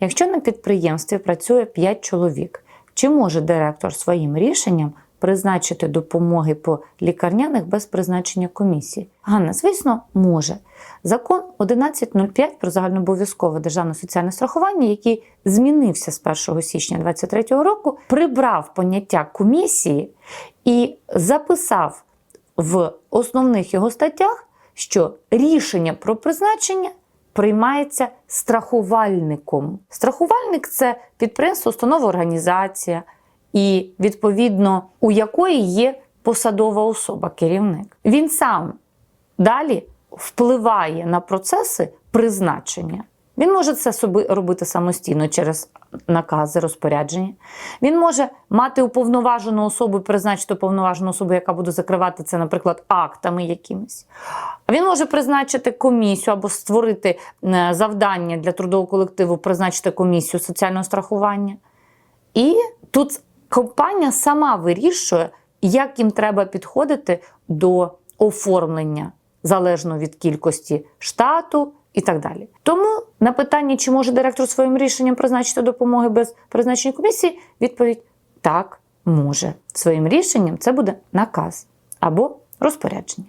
Якщо на підприємстві працює 5 чоловік, чи може директор своїм рішенням призначити допомоги по лікарняних без призначення комісії? Ганна, звісно, може. Закон 1105 про загальнообов'язкове державне соціальне страхування, який змінився з 1 січня 2023 року, прибрав поняття комісії і записав в основних його статтях, що рішення про призначення приймається страхувальником. Страхувальник це підприємство, установа, організація, і відповідно у якої є посадова особа, керівник. Він сам далі впливає на процеси призначення. Він може це собі робити самостійно через накази, розпорядження. Він може мати уповноважену особу, призначити уповноважену особу, яка буде закривати це, наприклад, актами якимись. Він може призначити комісію або створити е, завдання для трудового колективу, призначити комісію соціального страхування. І тут компанія сама вирішує, як їм треба підходити до оформлення залежно від кількості штату і так далі. Тому на питання, чи може директор своїм рішенням призначити допомоги без призначення комісії, відповідь так може. Своїм рішенням це буде наказ або розпорядження.